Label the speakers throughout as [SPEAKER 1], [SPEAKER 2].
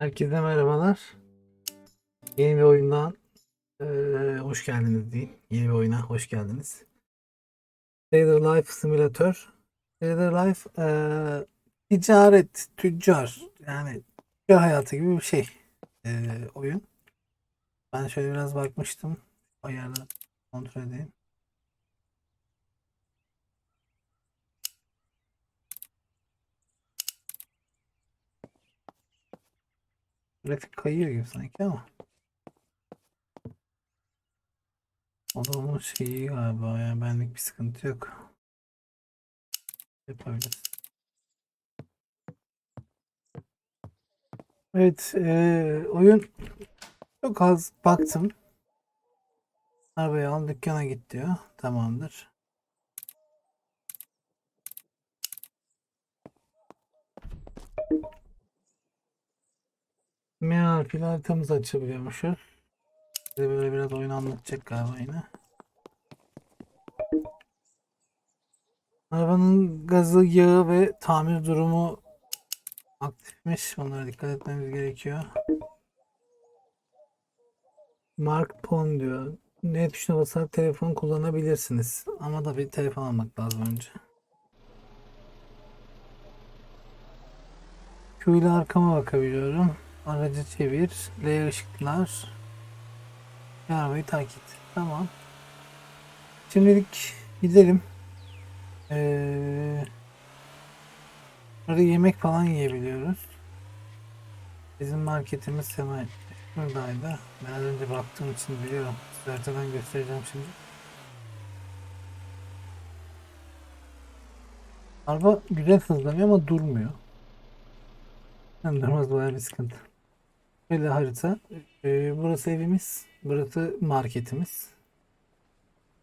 [SPEAKER 1] Herkese merhabalar. Yeni bir oyundan eee, hoş geldiniz diyeyim. Yeni bir oyuna hoş geldiniz. Trader Life Simulator. Trader Life eee, ticaret, tüccar yani tüccar hayatı gibi bir şey eee, oyun. Ben şöyle biraz bakmıştım. Ayarları kontrol edeyim. Grafik kayıyor gibi sanki ama. Onun şeyi galiba yani benlik bir sıkıntı yok. Yapabiliriz. Evet, eee, oyun çok az baktım. Arabayı al dükkana git diyor. Tamamdır. M harfiyle haritamızı açabiliyormuşuz. Bize böyle biraz oyun anlatacak galiba yine. Arabanın gazı, yağı ve tamir durumu aktifmiş. Onlara dikkat etmemiz gerekiyor. Mark Pon diyor. Ne tuşuna basarak telefon kullanabilirsiniz. Ama da bir telefon almak lazım önce. Q ile arkama bakabiliyorum. Aracı çevir. L ışıklar. Ve Arabayı takip. Tamam. Şimdilik gidelim. Ee, burada yemek falan yiyebiliyoruz. Bizim marketimiz hemen şuradaydı. Ben önce baktığım için biliyorum. Haritadan göstereceğim şimdi. Araba güzel hızlanıyor ama durmuyor. Hem durmaz bayağı bir sıkıntı. Böyle harita. Ee, burası evimiz. Burası marketimiz.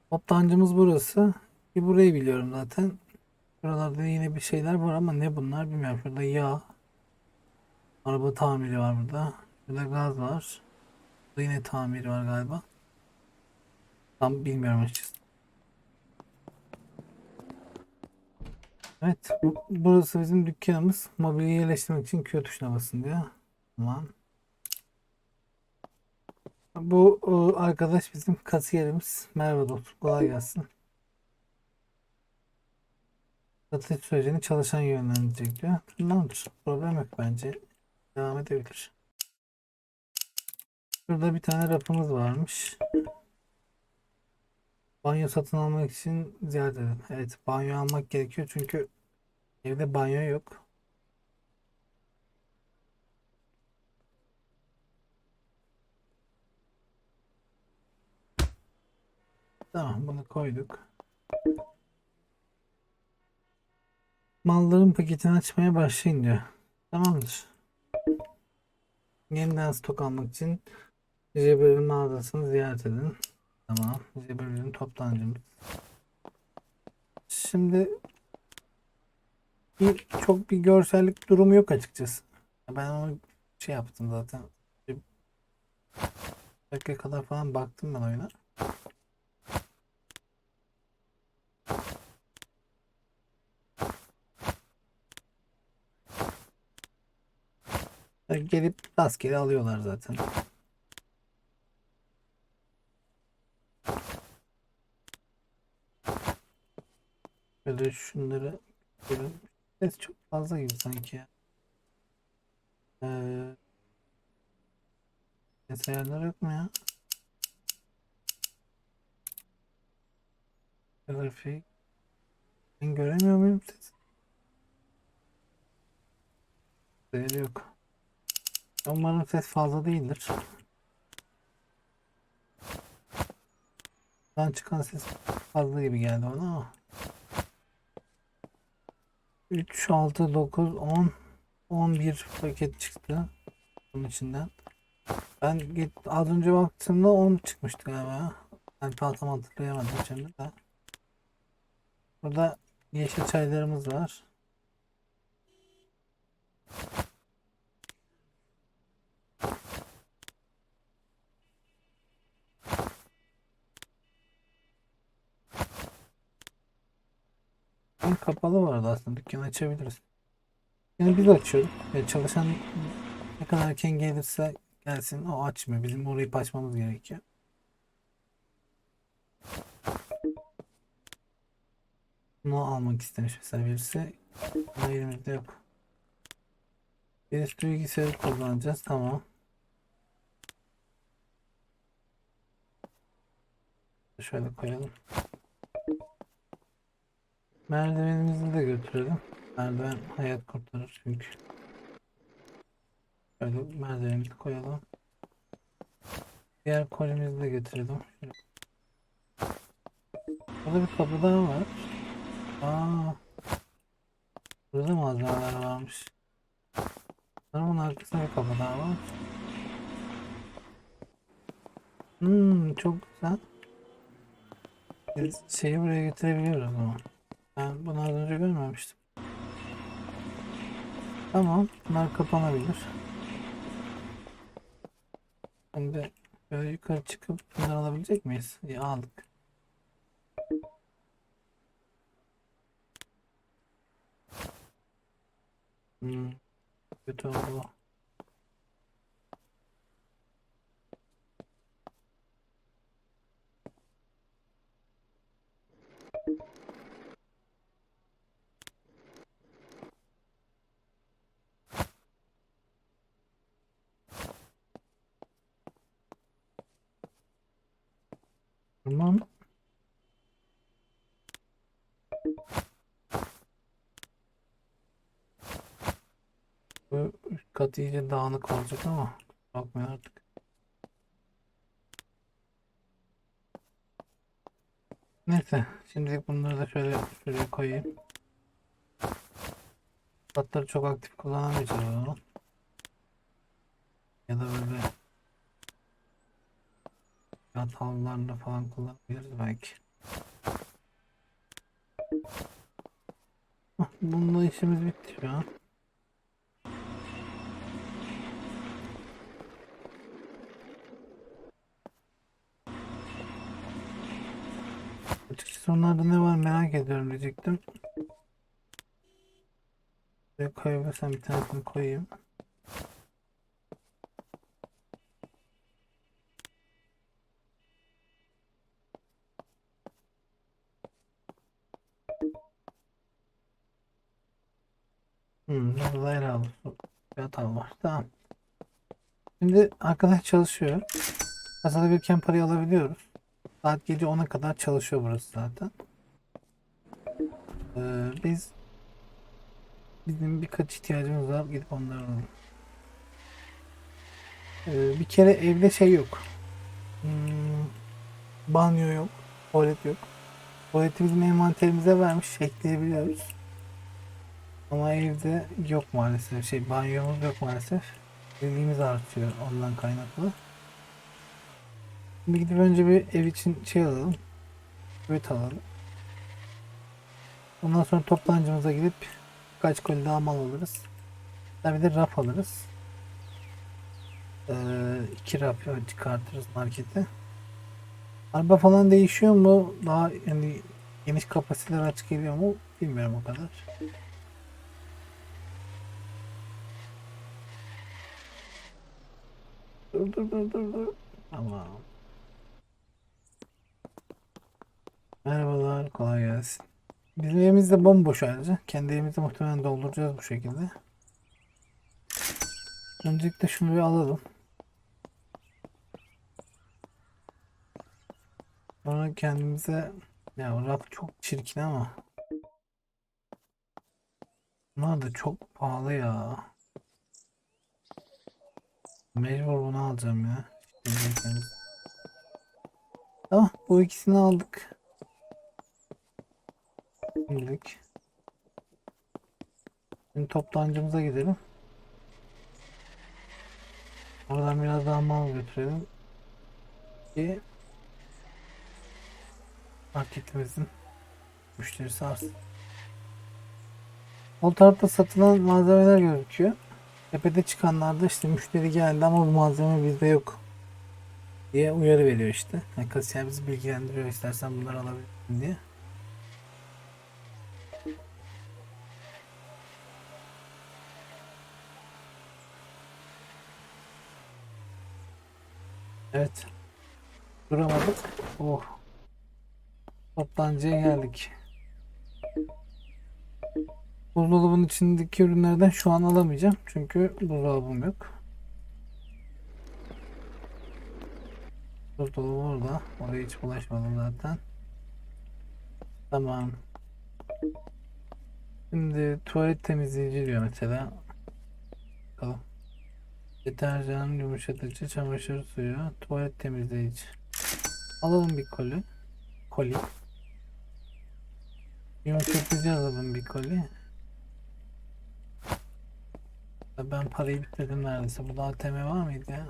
[SPEAKER 1] Toptancımız burası. Bir burayı biliyorum zaten. Buralarda yine bir şeyler var ama ne bunlar bilmiyorum. Şurada yağ. Araba tamiri var burada. Burada gaz var. Burada yine tamiri var galiba. Tam bilmiyorum açıkçası. Evet. bu- burası bizim dükkanımız. Mobilya yerleştirmek için Q tuşuna basın diyor. Tamam. Bu o, arkadaş bizim kasiyerimiz. Merhaba dostum. Kolay gelsin. Satış sürecini çalışan yönlendirecek diyor. Tamamdır. Problem yok bence. Devam edebilir. Şurada bir tane rafımız varmış. Banyo satın almak için ziyaret edin. Evet, banyo almak gerekiyor çünkü evde banyo yok. Tamam, bunu koyduk. Malların paketini açmaya başlayın diyor. Tamamdır. Yeniden stok almak için Jebel'in mağazasını ziyaret edin. Tamam. Jebel'in toptancımız. Şimdi bir, çok bir görsellik durumu yok açıkçası. Ben onu şey yaptım zaten. Bir dakika kadar falan baktım ben oyuna. Gelip rastgele alıyorlar zaten. Böyle şunları görün. Ses çok fazla gibi sanki. Ee, ses ayarları yok mu ya? Grafik. Ben göremiyor muyum ses? Değeri yok. Umarım ses fazla değildir. Buradan çıkan ses fazla gibi geldi bana ama. 3, 6, 9, 10, 11 paket çıktı. Bunun içinden. Ben git, az önce baktığımda 10 çıkmıştı galiba. Ben tam hatırlayamadım şimdi de. Burada yeşil çaylarımız var. Dükkan kapalı vardı aslında. Dükkanı açabiliriz. Yani biz açıyorduk. Yani çalışan Ne kadar erken gelirse gelsin o açmıyor. Bizim orayı açmamız gerekiyor. Bunu almak istemiş mesela birisi. Ama elimizde yok. Birisi bilgisayarı kullanacağız. Tamam. Şöyle koyalım. Merdivenimizi de götürelim. Merdiven hayat kurtarır çünkü. Şöyle merdivenimizi koyalım. Diğer kolimizi de götürelim. Şöyle. Burada bir kapı daha var. Aa. Burada malzemeler varmış. Sanırım arkasında bir kapı daha var. Hmm, çok güzel. Biz şeyi buraya getirebiliyoruz ama. Ben bunu az önce görmemiştim. Tamam, bunlar kapanabilir. Şimdi böyle yukarı çıkıp bunları alabilecek miyiz? İyi aldık. Hmm, kötü oldu. Tamam. Bu iyice dağınık olacak ama bakmıyor artık. Neyse şimdilik bunları da şöyle şuraya koyayım. Katları çok aktif kullanamayacağız o zaman. Ya da böyle yat havlularında falan kullanabiliriz belki. Bununla işimiz bitti şu an. Açıkçası onlarda ne var merak ediyorum diyecektim. Buraya koyabilirsem bir tanesini koyayım. Hmm, burada yer aldı. Bir hata var. Tamam. Şimdi arkadaş çalışıyor. Kasada bir parayı alabiliyoruz. Saat gece 10'a kadar çalışıyor burası zaten. Ee, biz bizim birkaç ihtiyacımız var. Gidip onları alalım. Ee, bir kere evde şey yok. Hmm, banyo yok. Tuvalet yok. Tuvaleti bizim envanterimize vermiş. Ekleyebiliyoruz. Ama evde yok maalesef. Şey banyomuz yok maalesef. Bilgimiz artıyor ondan kaynaklı. Şimdi gidip önce bir ev için şey alalım. Evet alalım. Ondan sonra toptancımıza gidip birkaç koli daha mal alırız. Bir de raf alırız. Ee, iki raf çıkartırız markete. Araba falan değişiyor mu? Daha yani geniş kapasiteler açık geliyor mu? Bilmiyorum o kadar. Dur dur dur dur dur. Tamam. Merhabalar, kolay gelsin. Bizim evimiz de bomboş ayrıca. Kendi evimizi muhtemelen dolduracağız bu şekilde. Öncelikle şunu bir alalım. Sonra kendimize ya raf çok çirkin ama bunlar da çok pahalı ya. Mecbur bunu alacağım ya. Tamam bu ikisini aldık. Şimdilik. Şimdi toptancımıza gidelim. Oradan biraz daha mal götürelim. Ki marketimizin müşterisi artsın. O tarafta satılan malzemeler gözüküyor. Tepede çıkanlarda işte müşteri geldi ama bu malzeme bizde yok diye uyarı veriyor işte. Yani kasiyer bizi bilgilendiriyor istersen bunları alabilirsin diye. Evet. Duramadık. Oh. Toptancıya geldik. Buzdolabının içindeki ürünlerden şu an alamayacağım. Çünkü buzdolabım yok. Buzdolabı orada. Oraya hiç bulaşmadım zaten. Tamam. Şimdi tuvalet temizleyici diyor mesela. Bakalım. Deterjan, yumuşatıcı, çamaşır suyu, tuvalet temizleyici. Alalım bir koli. Koli. Yumuşatıcı alalım bir koli. Ben parayı bitirdim neredeyse. Burada ATM var mıydı ya?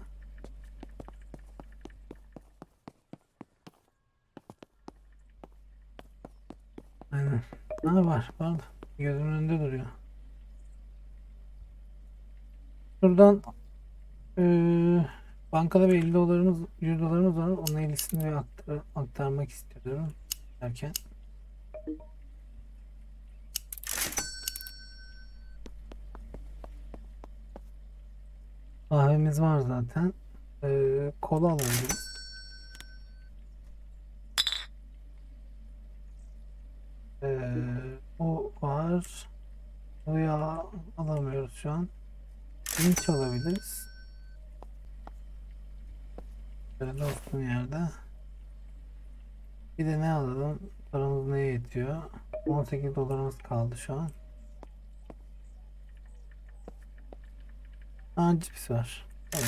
[SPEAKER 1] Aynen. Ha var, var. Gözümün önünde duruyor. Buradan eee bankada bir 50 dolarımız, 100 dolarımız var. Onun 50'sini bir aktar, aktarmak istiyorum derken. Kahvemiz var zaten. Eee kola alabiliriz. Eee bu var. Yağ alamıyoruz şu an. Linç alabiliriz. Olsun yerde. Bir de ne alalım? Paramız neye yetiyor? 18 dolarımız kaldı şu an. Aa cips var. Tamam.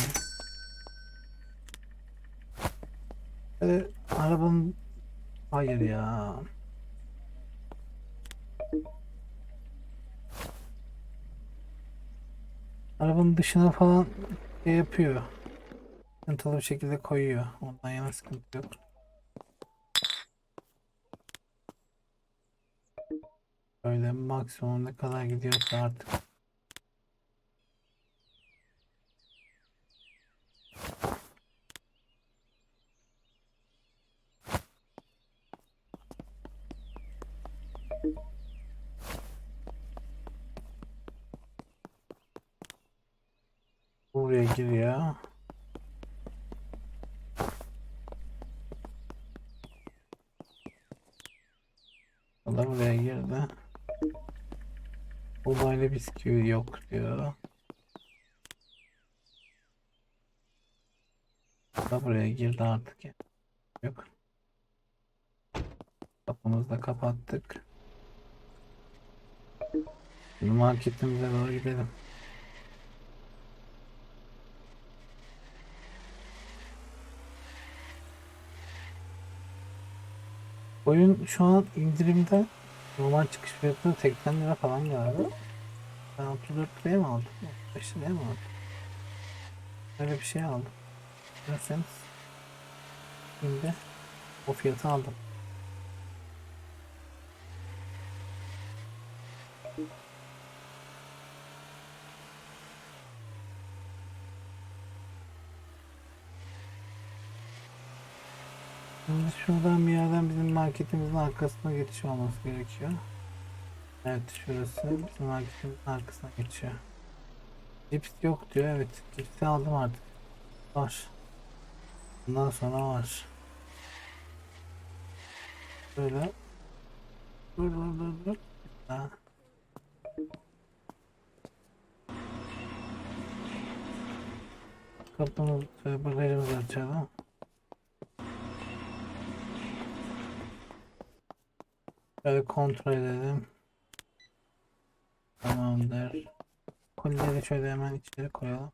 [SPEAKER 1] Böyle arabanın... Hayır ya. Arabanın dışına falan şey yapıyor. Sıkıntılı bir şekilde koyuyor. Ondan yana sıkıntı yok. Böyle maksimum ne kadar gidiyorsa artık. Buraya giriyor. O da buraya girdi. Olaylı bisküvi yok diyor. Da buraya girdi artık. Yok. Kapımızı da kapattık. Şimdi marketimize doğru gidelim. Oyun şu an indirimde. Normal çıkış fiyatı 80 lira falan galiba. Ben 34 liraya mı aldım? 35 liraya mı aldım? Öyle bir şey aldım. Derseniz şimdi o fiyatı aldım. Şimdi şuradan bir yerden bizim marketimizin arkasına geçiş olması gerekiyor. Evet şurası bizim marketimizin arkasına geçiyor. Cips yok diyor. Evet cipsi aldım artık. Var. Bundan sonra var. Böyle. Dur dur dur dur. Ha. Kapımız, bagajımızı açalım. Şöyle kontrol edelim. Tamamdır. Kolileri şöyle hemen içeri koyalım.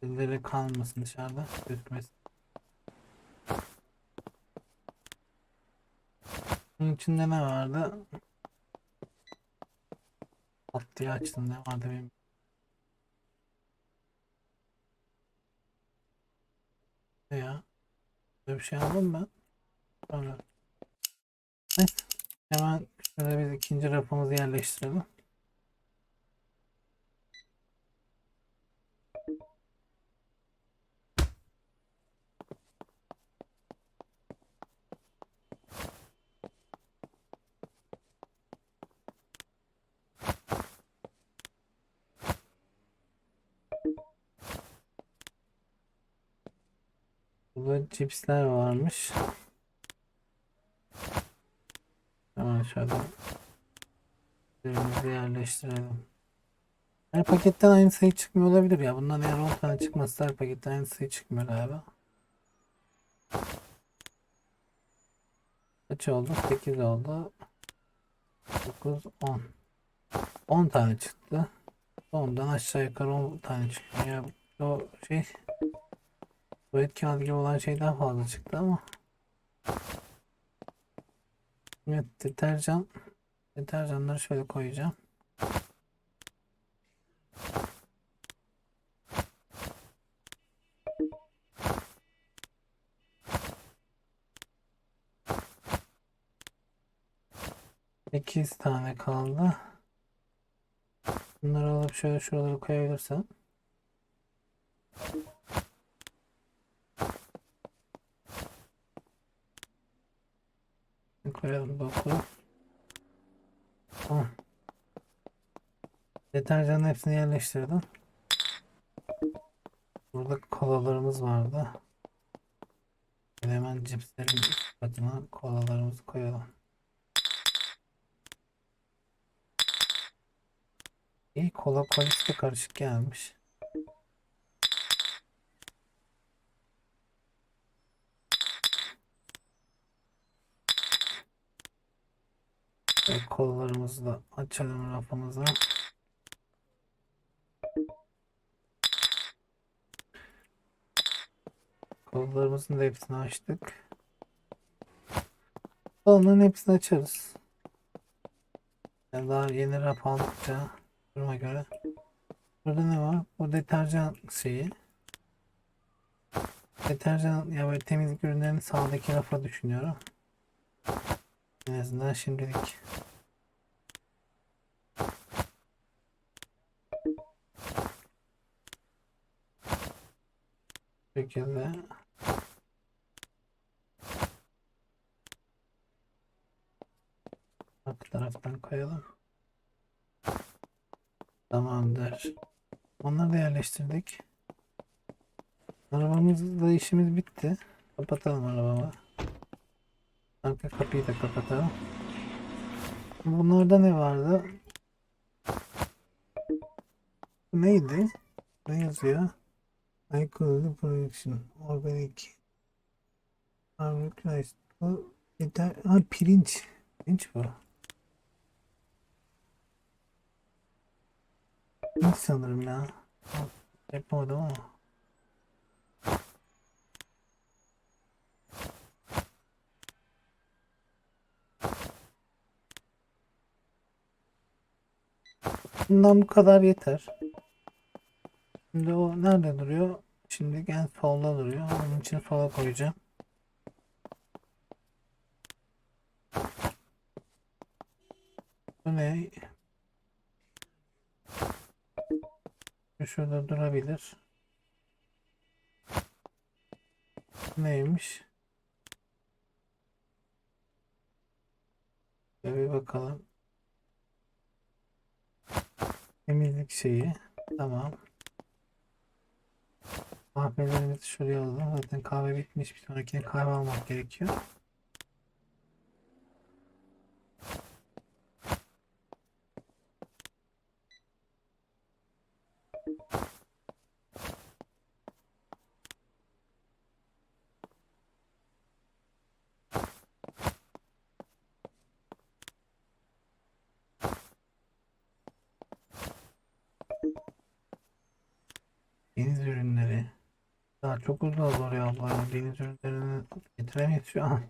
[SPEAKER 1] Kolileri kalmasın dışarıda. Gözükmesin. Bunun içinde ne vardı? Pat diye açtım ne vardı benim. Ne ya? Böyle bir şey aldım ben. Sonra. Neyse. Hemen şöyle biz ikinci rapımızı yerleştirelim. Burada cipsler varmış. Şöyle ürünümüzü yerleştirelim. Her paketten aynı sayı çıkmıyor olabilir ya. Bundan eğer 10 tane çıkmazsa her paketten aynı sayı çıkmıyor galiba. Kaç oldu? 8 oldu. 9, 10. 10 tane çıktı. 10'dan aşağı yukarı 10 tane çıkıyor. Ya o şey bu etki algı olan şey daha fazla çıktı ama. Evet deterjan. Deterjanları şöyle koyacağım. Sekiz tane kaldı. Bunları alıp şöyle şuraları koyabilirsem. Koyalım 9. Tamam. Deterjanın hepsini yerleştirdim. Burada kolalarımız vardı. Hemen cipslerin katına kolalarımızı koyalım. İyi kola kolisi de karışık gelmiş. Ve kolalarımızı da açalım rafımıza. Kollarımızın da hepsini açtık. Onların hepsini açarız. Yani daha yeni raf aldıkça duruma göre. Burada ne var? Bu deterjan şeyi. Deterjan ya böyle temizlik ürünlerini sağdaki rafa düşünüyorum. En azından şimdilik. Bu şekilde. Arka taraftan koyalım. Tamamdır. Onları da yerleştirdik. Arabamızda işimiz bitti. Kapatalım arabamı. Arka kapıyı da kapatalım. Bunlarda ne vardı? Neydi? Ne yazıyor? Alcohol Production Organic Rice Bu yeter. Ha pirinç. Pirinç bu. Pirinç sanırım ya. Yapamadım ama. Bundan bu kadar yeter. Şimdi o nerede duruyor? Şimdi en solda duruyor. Onun için sola koyacağım. Bu ne? Şu Şurada durabilir. Neymiş? Bir bakalım. Temizlik şeyi. Tamam. Kahvelerimizi şuraya alalım. Zaten kahve bitmiş. Bir sonrakine kahve almak gerekiyor. Deniz ürünleri. Daha çok uzun oraya abla. ya. Deniz ürünlerini getiremeyiz şu an.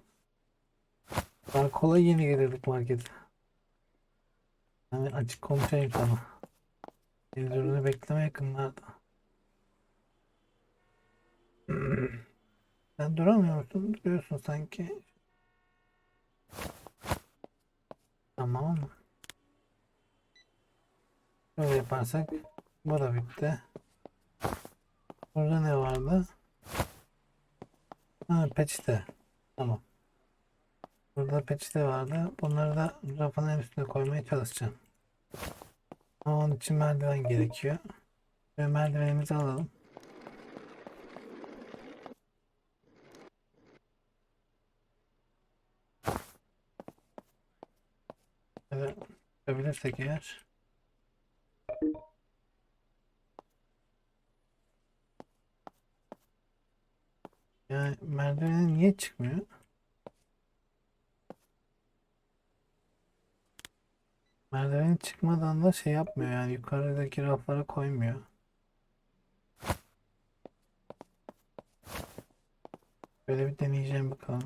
[SPEAKER 1] Daha kolay yeni gelirdik markete. Yani açık konuşayım sana. Deniz ürünü bekleme yakınlarda. Sen duramıyor musun? Duruyorsun sanki. Tamam. Böyle yaparsak bu da bitti. Burada ne vardı? Ha peçete. Tamam. Burada peçete vardı. Bunları da rafın en üstüne koymaya çalışacağım. Ama onun için merdiven gerekiyor. Ve merdivenimizi alalım. Evet. Yapabilirsek eğer. Yani merdivene niye çıkmıyor? Merdivene çıkmadan da şey yapmıyor yani yukarıdaki raflara koymuyor. Böyle bir deneyeceğim bakalım.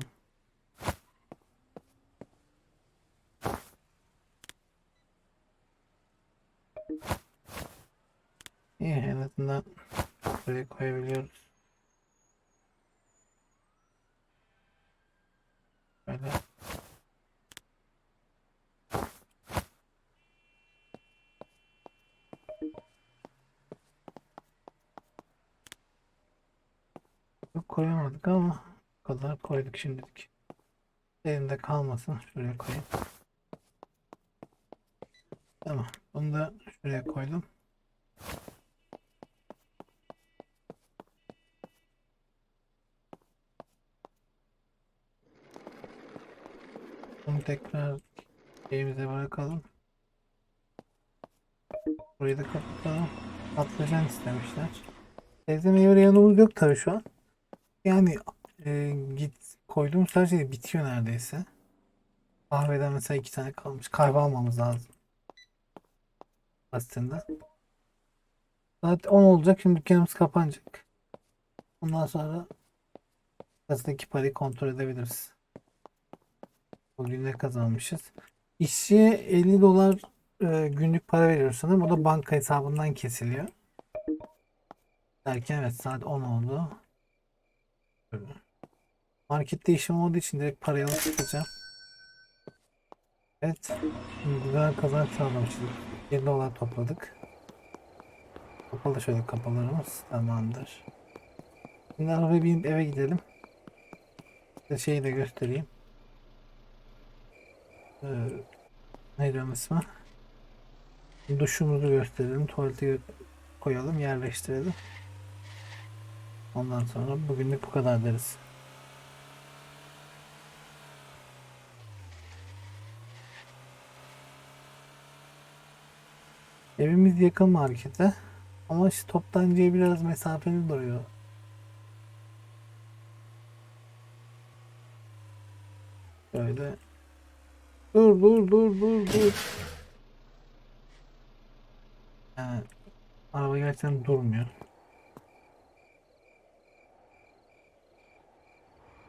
[SPEAKER 1] İyi en azından buraya koyabiliyoruz. Böyle. Çok koyamadık ama bu kadar koyduk şimdilik. Elimde kalmasın. Şuraya koyayım. Tamam. Bunu da şuraya koydum. Bunu tekrar şeyimize bırakalım. Burayı da kapatalım. Patlıcan istemişler. Sebze meyve yanımız yok tabii şu an. Yani e, git koyduğumuz her şey bitiyor neredeyse. Kahveden mesela iki tane kalmış. Kahve almamız lazım. Aslında. Saat 10 olacak. Şimdi dükkanımız kapanacak. Ondan sonra gazetedeki parayı kontrol edebiliriz. Bugün ne kazanmışız? İşçiye 50 dolar e, günlük para veriyoruz sanırım. O da banka hesabından kesiliyor. Derken evet saat 10 oldu. Markette işim olduğu için direkt parayı alıp çıkacağım. Evet. Güzel kazanç sağlamışız. 1 dolar topladık. Kapalı şöyle kapılarımız. Tamamdır. Şimdi arabaya binip eve gidelim. Size şeyi de göstereyim. Ee, neydi onun ismi? Duşumuzu gösterelim. Tuvaleti gö- koyalım. Yerleştirelim. Ondan sonra bugünlük bu kadar deriz. Evimiz yakın markete. Ama işte toptancıya biraz mesafeli duruyor. Böyle. Dur dur dur dur dur. Yani araba gerçekten durmuyor.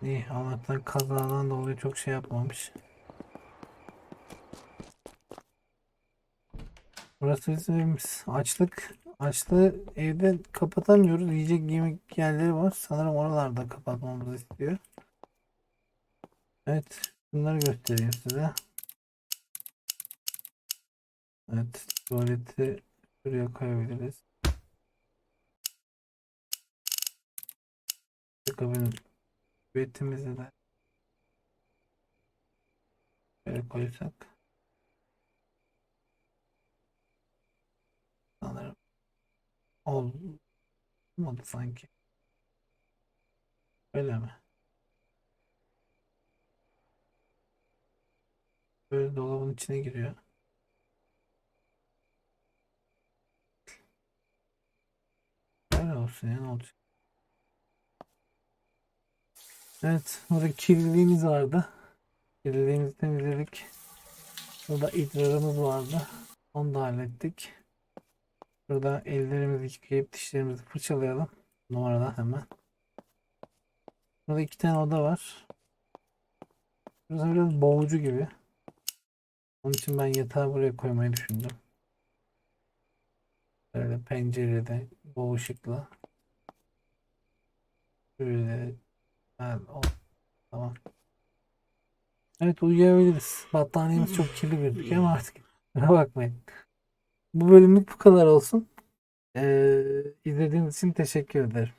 [SPEAKER 1] İyi Allah'tan kazadan dolayı çok şey yapmamış. Burası bizim evimiz. Açlık. Açlığı evde kapatamıyoruz. Yiyecek yemek yerleri var. Sanırım oralarda kapatmamızı istiyor. Evet. Bunları göstereyim size. Evet. Tuvaleti şuraya koyabiliriz. Kabinin Küvetimizi de böyle koysak sanırım olmadı sanki. Öyle mi? Böyle dolabın içine giriyor. Öyle olsun ya ne olacak? Evet, burada kirliliğimiz vardı. Kirliliğimizi temizledik. Burada idrarımız vardı. Onu da hallettik. Burada ellerimizi yıkayıp dişlerimizi fırçalayalım. Numaradan hemen. Burada iki tane oda var. Burası biraz boğucu gibi. Onun için ben yatağı buraya koymayı düşündüm. Böyle pencerede bol ışıkla. Böyle Evet, o. Tamam. Evet uyuyabiliriz. Battaniyemiz çok kirli gözüküyor ama artık kusura bakmayın. Bu bölümlük bu kadar olsun. Ee, izlediğiniz için teşekkür ederim.